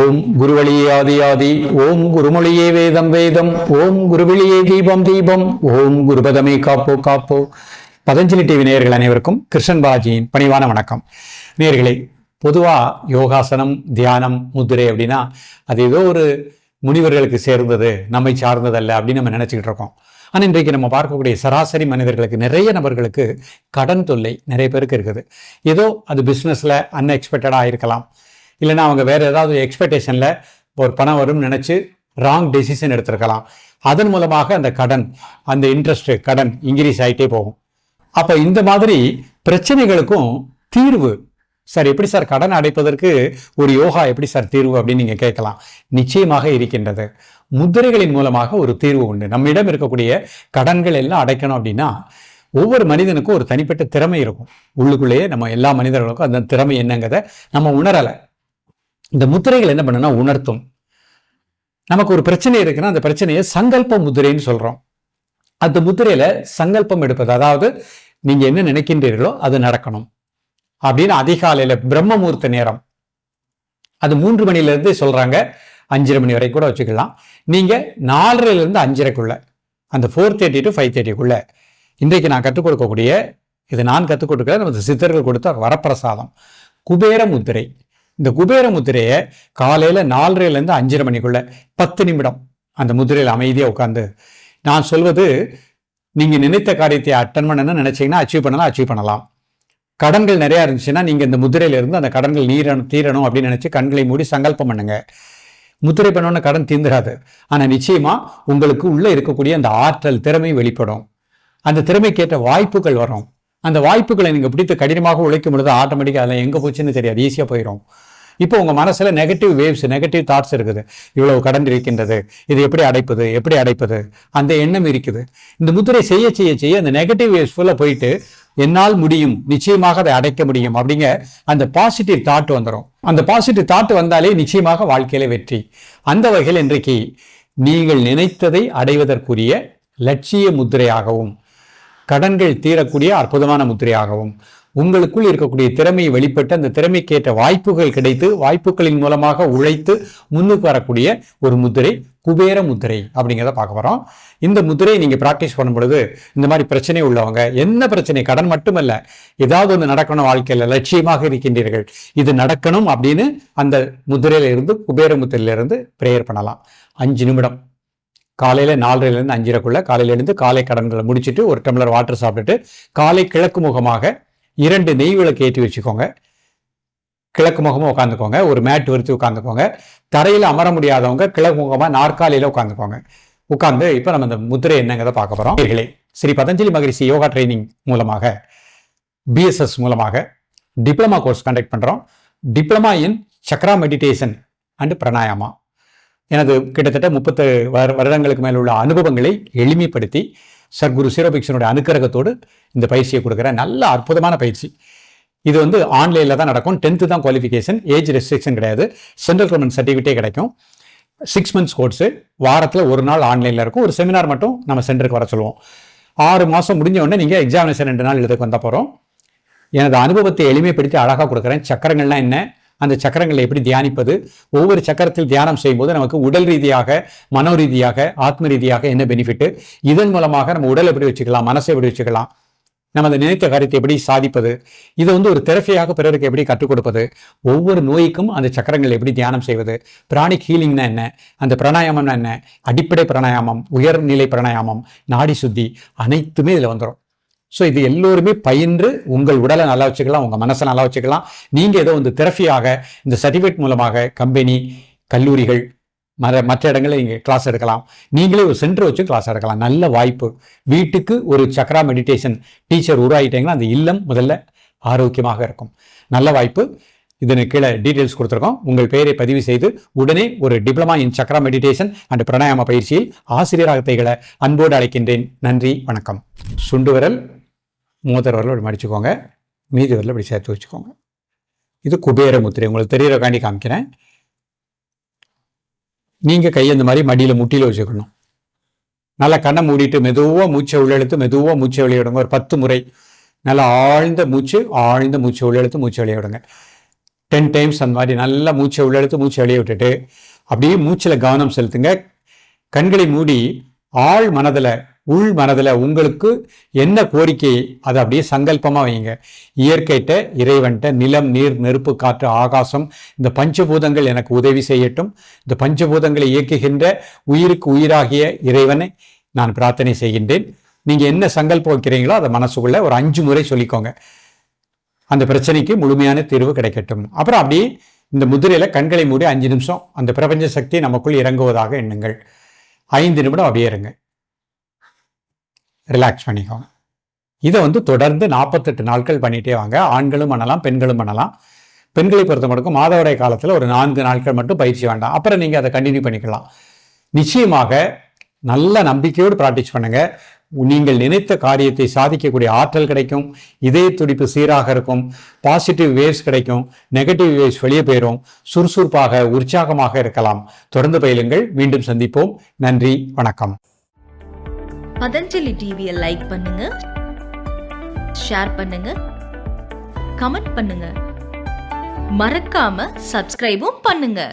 ஓம் குருவழியே ஆதி ஆதி ஓம் குருமொழியே வேதம் வேதம் ஓம் குருவெளியே தீபம் தீபம் ஓம் குருபதமே காப்போ காப்போ. பதஞ்சலி டிவி நேயர்கள் அனைவருக்கும் கிருஷ்ணன் பாஜியின் பணிவான வணக்கம். நேயர்களே பொதுவா யோகாசனம் தியானம் முதிரை அப்படின்னா அது ஏதோ ஒரு முனிவர்களுக்கு சேர்ந்தது நம்மை சார்ந்ததல்ல அப்படின்னு நம்ம நினச்சிக்கிட்டு இருக்கோம். ஆனால் இன்றைக்கு நம்ம பார்க்கக்கூடிய சராசரி மனிதர்களுக்கு நிறைய நபர்களுக்கு கடன் தொல்லை நிறைய பேருக்கு இருக்குது. ஏதோ அது பிஸ்னஸில் அன்எக்ஸ்பெக்டடாக இருக்கலாம். இல்லைன்னா அவங்க வேறு ஏதாவது எக்ஸ்பெக்டேஷனில் ஒரு பணம் வரும்னு நினச்சி ராங் டெசிஷன் எடுத்திருக்கலாம். அதன் மூலமாக அந்த கடன் அந்த இன்ட்ரெஸ்ட் கடன் இன்க்ரீஸ் ஆகிட்டே போகும். அப்போ இந்த மாதிரி பிரச்சனைகளுக்கும் தீர்வு. சார் எப்படி சார் கடன் அடைப்பதற்கு ஒரு யோகா எப்படி சார் தீர்வு அப்படின்னு நீங்கள் கேட்கலாம். நிச்சயமாக இருக்கின்றது. முத்திரைகளின் மூலமாக ஒரு தீர்வு உண்டு. நம்மிடம் இருக்கக்கூடிய கடன்கள் எல்லாம் அடைக்கணும் அப்படின்னா ஒவ்வொரு மனிதனுக்கும் ஒரு தனிப்பட்ட திறமை இருக்கும். உள்ளுக்குள்ளேயே நம்ம எல்லா மனிதர்களுக்கும் அந்த திறமை என்னங்கிறத நம்ம உணரலை. இந்த முத்திரைகள் என்ன பண்ணுன்னா உணர்த்தும். நமக்கு ஒரு பிரச்சனை இருக்குன்னா அந்த பிரச்சனையை சங்கல்ப முதிரைன்னு சொல்கிறோம் அந்த முதிரையில் சங்கல்பம் எடுப்பது அதாவது நீங்கள் என்ன நினைக்கின்றீர்களோ அது நடக்கணும். அப்படின்னு அதிகாலையில் பிரம்மமூர்த்த நேரம். அது மூன்று மணிலேருந்து சொல்கிறாங்க அஞ்சரை மணி வரைக்கும் கூட வச்சுக்கலாம். நீங்கள் நாலரைலேருந்து அஞ்சரைக்குள்ளே அஞ்சரைக்குள்ள அந்த ஃபோர் தேர்ட்டி டு ஃபைவ் தேர்ட்டிக்குள்ளே இன்றைக்கு நான் கற்றுக் கொடுக்கக்கூடிய இது நான் கற்றுக் கொடுக்கிற நமது சித்தர்கள் கொடுத்த வரப்பிரசாதம். குபேர முத்திரை. இந்த குபேர முதிரையை காலையில நாலரைலேருந்து அஞ்சரை மணிக்குள்ள பத்து நிமிடம் அந்த முதிரையில் அமைதியாக உட்காந்து நான் சொல்வது நீங்க நினைத்த காரியத்தை அட்டன் பண்ணணும்னு நினைச்சீங்கன்னா அச்சீவ் பண்ணலாம் அச்சீவ் பண்ணலாம். கடன்கள் நிறையா இருந்துச்சுன்னா நீங்க இந்த முதிரையில இருந்து அந்த கடன்கள் நீரணும் தீரணும் அப்படின்னு நினச்சி கண்களை மூடி சங்கல்பம் பண்ணுங்க. முத்திரை பண்ணோன்னு கடன் தீந்துராது. ஆனா நிச்சயமா உங்களுக்கு உள்ள இருக்கக்கூடிய அந்த ஆற்றல் திறமை வெளிப்படும். அந்த திறமைக்கேற்ற வாய்ப்புகள் வரும். அந்த வாய்ப்புகளை நீங்கள் பிடித்து கடினமாக உழைக்கும் பொழுது ஆட்டோமேட்டிக்காக அதில் எங்கே போச்சுன்னு தெரியாது. ஈஸியாக போயிடும் இப்போ உங்கள் மனசில் நெகட்டிவ் வேவ்ஸ் நெகட்டிவ் தாட்ஸ் இருக்குது. இவ்வளவு கடன் இருக்கின்றது. இது எப்படி அடைப்பது? எப்படி அடைப்பது? அந்த எண்ணம் இருக்குது. இந்த முத்திரை செய்ய செய்ய செய்ய அந்த நெகட்டிவ் வேவ்ஸ் ஃபுல்லாக போயிட்டு என்னால் முடியும். நிச்சயமாக அதை அடைக்க முடியும் அப்படிங்க அந்த பாசிட்டிவ் தாட் வந்துடும் அந்த பாசிட்டிவ் தாட் வந்தாலே நிச்சயமாக வாழ்க்கையில வெற்றி. அந்த வகையில் இன்றைக்கு நீங்கள் நினைத்ததை அடைவதற்குரிய லட்சிய முத்திரையாகவும் கடன்கள் தீரக்கூடிய அற்புதமான முத்திரையாகவும் உங்களுக்குள் இருக்கக்கூடிய திறமையை வெளிப்பட்டு அந்த திறமைக்கேற்ற வாய்ப்புகள் கிடைத்து வாய்ப்புகளின் மூலமாக உழைத்து முன்னுக்கு வரக்கூடிய ஒரு முதிரை குபேர முதிரை அப்படிங்கிறத பார்க்க போகிறோம் இந்த முதிரையை நீங்கள் ப்ராக்டிஸ் பண்ணும் பொழுது இந்த மாதிரி பிரச்சனை உள்ளவங்க என்ன பிரச்சனை? கடன் மட்டுமல்ல. ஏதாவது ஒன்று நடக்கணும் வாழ்க்கையில் லட்சியமாக இருக்கின்றீர்கள். இது நடக்கணும் அப்படின்னு அந்த முதிரையிலிருந்து குபேர முத்திரையில ப்ரேயர் பண்ணலாம். அஞ்சு நிமிடம். காலையில் நாலரைலேருந்து அஞ்சரைக்குள்ளே காலையிலேருந்து காலை கடன்களை முடிச்சுட்டு ஒரு டம்ளர் வாட்டர் சாப்பிட்டுட்டு காலை கிழக்கு முகமாக இரண்டு நெய் விளக்கு ஏற்றி வச்சுக்கோங்க. கிழக்கு முகமாக உட்காந்துக்கோங்க ஒரு மேட் விரித்து உட்காந்துக்கோங்க தரையில் அமர முடியாதவங்க கிழக்கு முகமாக நாற்காலியில் உட்காந்துக்கோங்க உட்காந்து இப்போ நம்ம இந்த முத்திரை என்னங்கிறத பார்க்க போகிறோம் நேயர்களே, ஸ்ரீ பதஞ்சலி மகரிஷி யோகா ட்ரைனிங் மூலமாக பிஎஸ்எஸ் மூலமாக டிப்ளமா கோர்ஸ் கண்டக்ட் பண்ணுறோம் diploma in chakra meditation and pranayama. எனது கிட்டத்தட்ட முப்பத்து வருடங்களுக்கு மேல் உள்ள அனுபவங்களை எளிமைப்படுத்தி சர்க்குரு சிரோபிக்ஷனுடைய அனுக்கிரகத்தோடு இந்த பயிற்சியை கொடுக்குறேன் நல்ல அற்புதமான பயிற்சி. இது வந்து ஆன்லைனில் தான் நடக்கும். டென்த்து தான் குவாலிஃபிகேஷன் ஏஜ் ரெஸ்ட்ரிக்ஷன் கிடையாது. சென்ட்ரல் கவர்மெண்ட் சர்டிஃபிகேட்டே கிடைக்கும். சிக்ஸ் மந்த்ஸ் கோர்ஸு வாரத்தில் ஒரு நாள் ஆன்லைனில் இருக்கும். ஒரு செமினார் மட்டும் நம்ம சென்டருக்கு வர சொல்லுவோம். ஆறு மாதம் முடிஞ்ச உடனே நீங்கள் எக்ஸாமினேஷன் ரெண்டு நாள் எழுதுக்கு வந்தால் போகிறோம் எனது அனுபவத்தை எளிமைப்படுத்தி அழகாக கொடுக்குறேன். சக்கரங்கள்லாம் என்ன? அந்த சக்கரங்களை எப்படி தியானிப்பது? ஒவ்வொரு சக்கரத்தில் தியானம் செய்யும்போது நமக்கு உடல் ரீதியாக மனோ ரீதியாக ஆத்ம ரீதியாக என்ன பெனிஃபிட்டு இதன் மூலமாக நம்ம உடல் எப்படி வச்சுக்கலாம்? மனசை எப்படி வச்சுக்கலாம்? நம்ம அந்த நினைத்த காரியத்தை எப்படி சாதிப்பது? இதை வந்து ஒரு தெரப்பியாக பிறருக்கு எப்படி கற்றுக் கொடுப்பது? ஒவ்வொரு நோய்க்கும் அந்த சக்கரங்களை எப்படி தியானம் செய்வது? பிராணிக் ஹீலிங்னா என்ன? அந்த பிராணாயாமம்னா என்ன? அடிப்படை பிராணாயாமம் உயர்நிலை பிராணாயாமம் நாடி சுத்தி அனைத்துமே இதில் வந்துடும் ஸோ இது எல்லோருமே பயின்று உங்கள் உடலை நல்லா வச்சுக்கலாம் உங்கள் மனசை நல்லா வச்சுக்கலாம். நீங்கள் ஏதோ வந்து திறஃபியாக இந்த சர்டிஃபிகேட் மூலமாக கம்பெனி கல்லூரிகள் மற்ற மற்ற இடங்களில் நீங்கள் கிளாஸ் எடுக்கலாம். நீங்களே ஒரு சென்டர் வச்சு கிளாஸ் எடுக்கலாம். நல்ல வாய்ப்பு. வீட்டுக்கு ஒரு சக்ரா மெடிடேஷன் டீச்சர் உருவாகிட்டீங்கன்னா அந்த இல்லம் முதல்ல ஆரோக்கியமாக இருக்கும். நல்ல வாய்ப்பு. இதனை கீழே டீட்டெயில்ஸ் கொடுத்துருக்கோம். உங்கள் பெயரை பதிவு செய்து உடனே ஒரு diploma in chakra meditation and pranayama பயிற்சியில் ஆசிரியராக திகழ அன்போடு அழைக்கின்றேன். நன்றி வணக்கம். சுண்டுவரல் மூத்தர் வரல இப்படி மடிச்சுக்கோங்க. மீதி வரல இப்படி சேர்த்து வச்சுக்கோங்க. இது குபேர முத்திரை. உங்களுக்கு தெரியறக்காண்டி காமிக்கிறேன். நீங்கள் கையை இந்த மாதிரி மடியில் முட்டியில் வச்சுக்கணும். நல்லா கண்ணை மூடிட்டு மெதுவாக மூச்சை உள்ளெழுத்து மெதுவாக மூச்சை வெளியிடுங்க ஒரு பத்து முறை. நல்லா ஆழ்ந்த மூச்சு ஆழ்ந்த மூச்சை உள்ளெழுத்து மூச்சை வெளியிடுங்க டென் டைம்ஸ் அந்த மாதிரி நல்லா மூச்சை உள்ளெழுத்து மூச்சை வெளியே விட்டுட்டு அப்படியே மூச்சில் கவனம் செலுத்துங்க. கண்களை மூடி ஆழ் மனதில் உள் மனதில் உங்களுக்கு என்ன கோரிக்கை அதை அப்படியே சங்கல்பமாக வைங்க. இயற்கைட்ட இறைவன்ட்ட நிலம் நீர் நெருப்பு காற்று ஆகாசம் இந்த பஞ்சபூதங்கள் எனக்கு உதவி செய்யட்டும். இந்த பஞ்சபூதங்களை இயக்குகின்ற உயிருக்கு உயிராகிய இறைவனை நான் பிரார்த்தனை செய்கின்றேன். நீங்கள் என்ன சங்கல்பம் வைக்கிறீங்களோ அதை மனசுக்குள்ளே ஒரு அஞ்சு முறை சொல்லிக்கோங்க. அந்த பிரச்சனைக்கு முழுமையான தீர்வு கிடைக்கட்டும். அப்புறம் அப்படியே இந்த முதிரையில் கண்களை மூடி அஞ்சு நிமிஷம் அந்த பிரபஞ்ச சக்தி நமக்குள் இறங்குவதாக எண்ணுங்கள். ஐந்து நிமிடம் அப்படியே இருங்க. ரிலாக்ஸ் பண்ணிக்கோங்க. இதை வந்து தொடர்ந்து நாற்பத்தெட்டு நாட்கள் பண்ணிகிட்டே வாங்க. ஆண்களும் பண்ணலாம் பெண்களும் பண்ணலாம். பெண்களை பொறுத்த மட்டும் மாதவரை காலத்தில் ஒரு நான்கு நாட்கள் மட்டும் பயிற்சி வேண்டாம். அப்புறம் நீங்கள் அதை கண்டினியூ பண்ணிக்கலாம். நிச்சயமாக நல்ல நம்பிக்கையோடு ப்ராக்டிஸ் பண்ணுங்கள் நீங்கள் நினைத்த காரியத்தை சாதிக்கக்கூடிய ஆற்றல் கிடைக்கும். இதய துடிப்பு சீராக இருக்கும். பாசிட்டிவ் வேவ்ஸ் கிடைக்கும். நெகட்டிவ் வேவ்ஸ் வெளியே போயிடும் சுறுசுறுப்பாக உற்சாகமாக இருக்கலாம். தொடர்ந்து பயிலுங்கள். மீண்டும் சந்திப்போம். நன்றி. வணக்கம். பதஞ்சலி டிவியை லைக் பண்ணுங்க. ஷேர் பண்ணுங்க. கமெண்ட் பண்ணுங்க. மறக்காம சப்ஸ்கிரைபும் பண்ணுங்க.